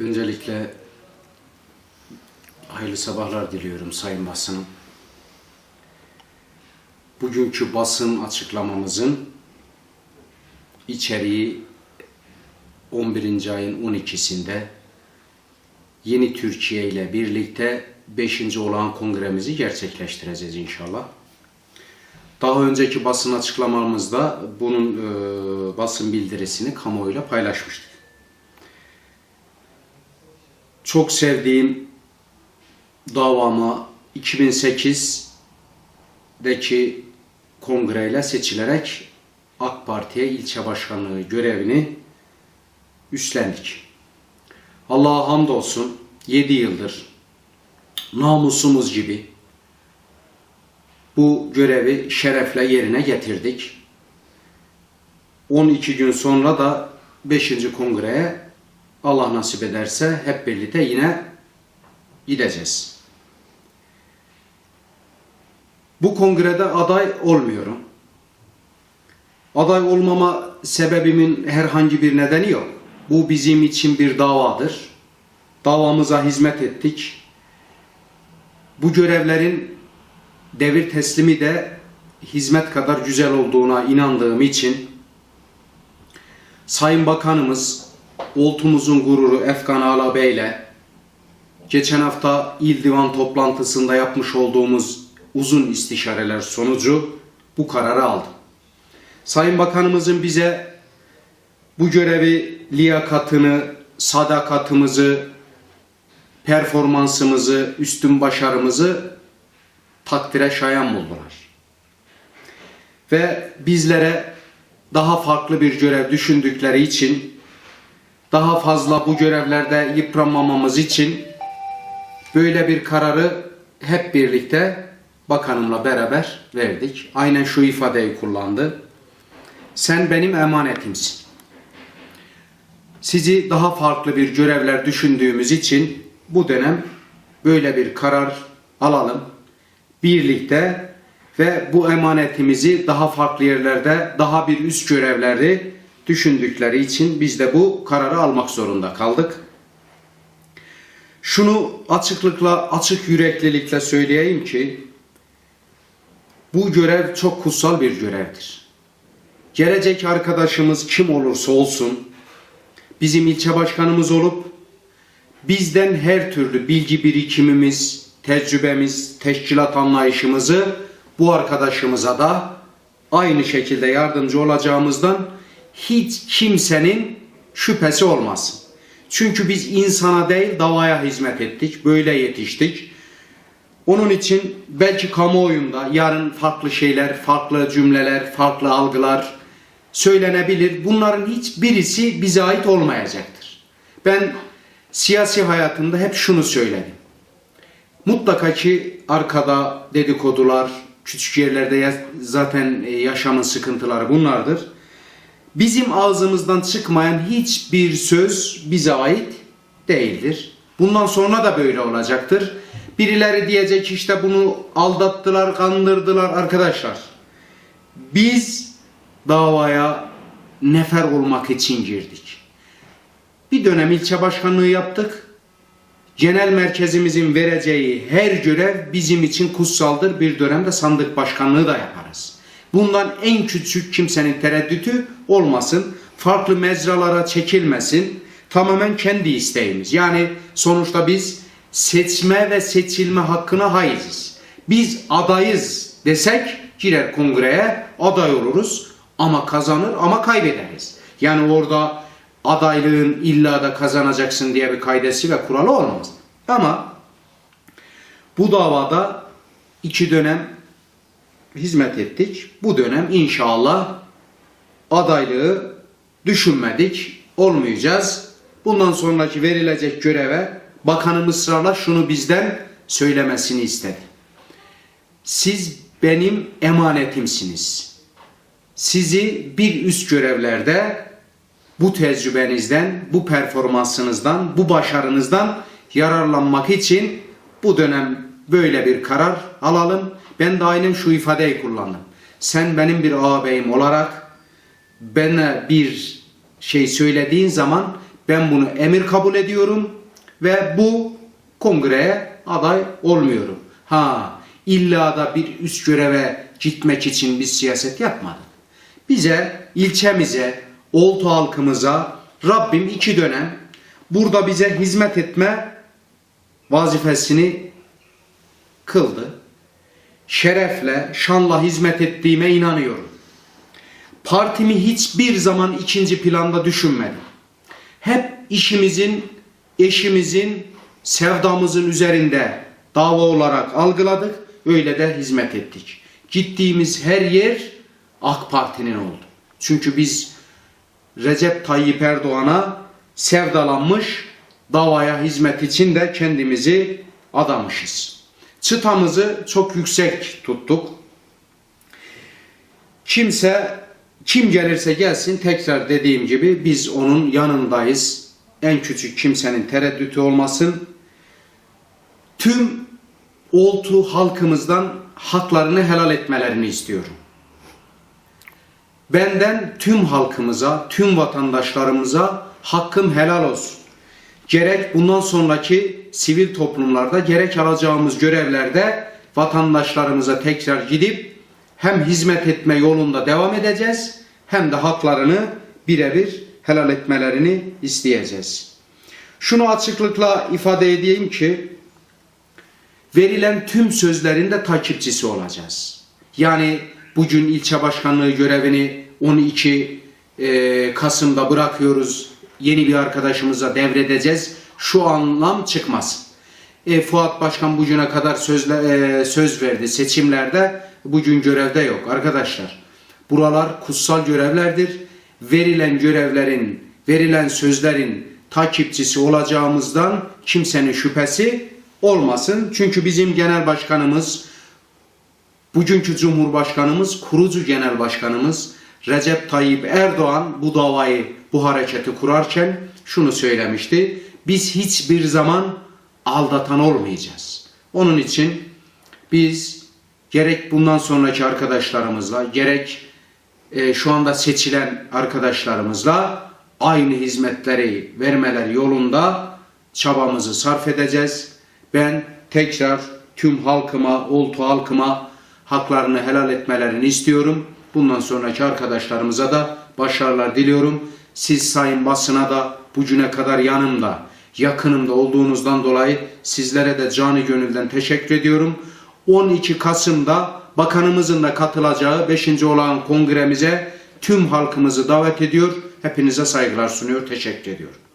Öncelikle hayırlı sabahlar diliyorum Sayın Basınım. Bugünkü basın açıklamamızın içeriği 11. ayın 12'sinde Yeni Türkiye ile birlikte 5. olan kongremizi gerçekleştireceğiz inşallah. Daha önceki basın açıklamamızda bunun e, basın bildirisini kamuoyuyla paylaşmıştık. Çok sevdiğim davama 2008'deki kongreyle seçilerek AK Parti'ye ilçe başkanlığı görevini üstlendik. Allah'a hamdolsun 7 yıldır namusumuz gibi bu görevi şerefle yerine getirdik. 12 gün sonra da 5. kongreye Allah nasip ederse hep birlikte yine gideceğiz. Bu kongrede aday olmuyorum. Aday olmama sebebimin herhangi bir nedeni yok. Bu bizim için bir davadır. Davamıza hizmet ettik. Bu görevlerin devir teslimi de hizmet kadar güzel olduğuna inandığım için Sayın Bakanımız Oltumuzun gururu Efkan Ala Bey ile geçen hafta il divan toplantısında yapmış olduğumuz uzun istişareler sonucu bu kararı aldım. Sayın Bakanımızın bize bu görevi liyakatını, sadakatımızı, performansımızı, üstün başarımızı takdire şayan buldular. Ve bizlere daha farklı bir görev düşündükleri için daha fazla bu görevlerde yıpranmamamız için böyle bir kararı hep birlikte bakanımla beraber verdik. Aynen şu ifadeyi kullandı. Sen benim emanetimsin. Sizi daha farklı bir görevler düşündüğümüz için bu dönem böyle bir karar alalım. Birlikte ve bu emanetimizi daha farklı yerlerde, daha bir üst görevleri düşündükleri için biz de bu kararı almak zorunda kaldık. Şunu açıklıkla, açık yüreklilikle söyleyeyim ki bu görev çok kutsal bir görevdir. Gelecek arkadaşımız kim olursa olsun bizim ilçe başkanımız olup bizden her türlü bilgi birikimimiz, tecrübemiz, teşkilat anlayışımızı bu arkadaşımıza da aynı şekilde yardımcı olacağımızdan hiç kimsenin şüphesi olmasın. Çünkü biz insana değil davaya hizmet ettik, böyle yetiştik. Onun için belki kamuoyunda yarın farklı şeyler, farklı cümleler, farklı algılar söylenebilir. Bunların hiçbirisi bize ait olmayacaktır. Ben siyasi hayatımda hep şunu söyledim. Mutlaka ki arkada dedikodular, küçük yerlerde zaten e, yaşamın sıkıntıları bunlardır. Bizim ağzımızdan çıkmayan hiçbir söz bize ait değildir. Bundan sonra da böyle olacaktır. Birileri diyecek işte bunu aldattılar, kandırdılar arkadaşlar. Biz davaya nefer olmak için girdik. Bir dönem ilçe başkanlığı yaptık. Genel merkezimizin vereceği her görev bizim için kutsaldır. Bir dönemde sandık başkanlığı da yaparız. Bundan en küçük kimsenin tereddütü olmasın. Farklı mecralara çekilmesin. Tamamen kendi isteğimiz. Yani sonuçta biz seçme ve seçilme hakkına haiziz. Biz adayız desek girer kongreye aday oluruz ama kazanır ama kaybederiz. Yani orada adaylığın illa da kazanacaksın diye bir kaidesi ve kuralı olmaz. Ama bu davada iki dönem hizmet ettik. Bu dönem inşallah adaylığı düşünmedik, olmayacağız. Bundan sonraki verilecek göreve bakanım ısrarla şunu bizden söylemesini istedi. Siz benim emanetimsiniz. Sizi bir üst görevlerde bu tecrübenizden, bu performansınızdan, bu başarınızdan yararlanmak için bu dönem böyle bir karar alalım. Ben aynen şu ifadeyi kullandım. Sen benim bir ağabeyim olarak bana bir şey söylediğin zaman Ben bunu emir kabul ediyorum ve bu kongreye aday olmuyorum. Ha, illa da bir üst göreve gitmek için biz siyaset yapmadık. Bize, ilçemize, Oltu halkımıza Rabbim iki dönem burada bize hizmet etme vazifesini kıldı. Şerefle, şanla hizmet ettiğime inanıyorum. Partimi hiçbir zaman ikinci planda düşünmedim. Hep işimizin, eşimizin, sevdamızın üzerinde dava olarak algıladık. Öyle de hizmet ettik. Gittiğimiz her yer AK Parti'nin oldu. Çünkü biz Recep Tayyip Erdoğan'a sevdalanmış, davaya hizmet için de kendimizi adamışız. Çıtamızı çok yüksek tuttuk. Kimse kim gelirse gelsin tekrar dediğim gibi biz onun yanındayız. En küçük kimsenin tereddütü olmasın. Tüm oltu halkımızdan haklarını helal etmelerini istiyorum. Benden tüm halkımıza, tüm vatandaşlarımıza hakkım helal olsun. Gerek bundan sonraki sivil toplumlarda, gerek alacağımız görevlerde vatandaşlarımıza tekrar gidip hem hizmet etme yolunda devam edeceğiz hem de haklarını birebir helal etmelerini isteyeceğiz. Şunu açıklıkla ifade edeyim ki verilen tüm sözlerin de takipçisi olacağız. Yani bugün ilçe başkanlığı görevini 12 e, Kasım'da bırakıyoruz. Yeni bir arkadaşımıza devredeceğiz. Şu anlam çıkmaz. E, Fuat Başkan bugüne kadar sözle, e, söz verdi seçimlerde. Bugün görevde yok arkadaşlar. Buralar kutsal görevlerdir. Verilen görevlerin, verilen sözlerin takipçisi olacağımızdan kimsenin şüphesi olmasın. Çünkü bizim genel başkanımız, bugünkü Cumhurbaşkanımız, kurucu genel başkanımız Recep Tayyip Erdoğan bu davayı, bu hareketi kurarken şunu söylemişti. Biz hiçbir zaman aldatan olmayacağız. Onun için biz gerek bundan sonraki arkadaşlarımızla, gerek e, şu anda seçilen arkadaşlarımızla aynı hizmetleri vermeler yolunda çabamızı sarf edeceğiz. Ben tekrar tüm halkıma, oltu halkıma haklarını helal etmelerini istiyorum. Bundan sonraki arkadaşlarımıza da başarılar diliyorum. Siz sayın basına da bugüne kadar yanımda, yakınımda olduğunuzdan dolayı sizlere de canı gönülden teşekkür ediyorum. 12 Kasım'da bakanımızın da katılacağı 5. olan kongremize tüm halkımızı davet ediyor. Hepinize saygılar sunuyor, teşekkür ediyorum.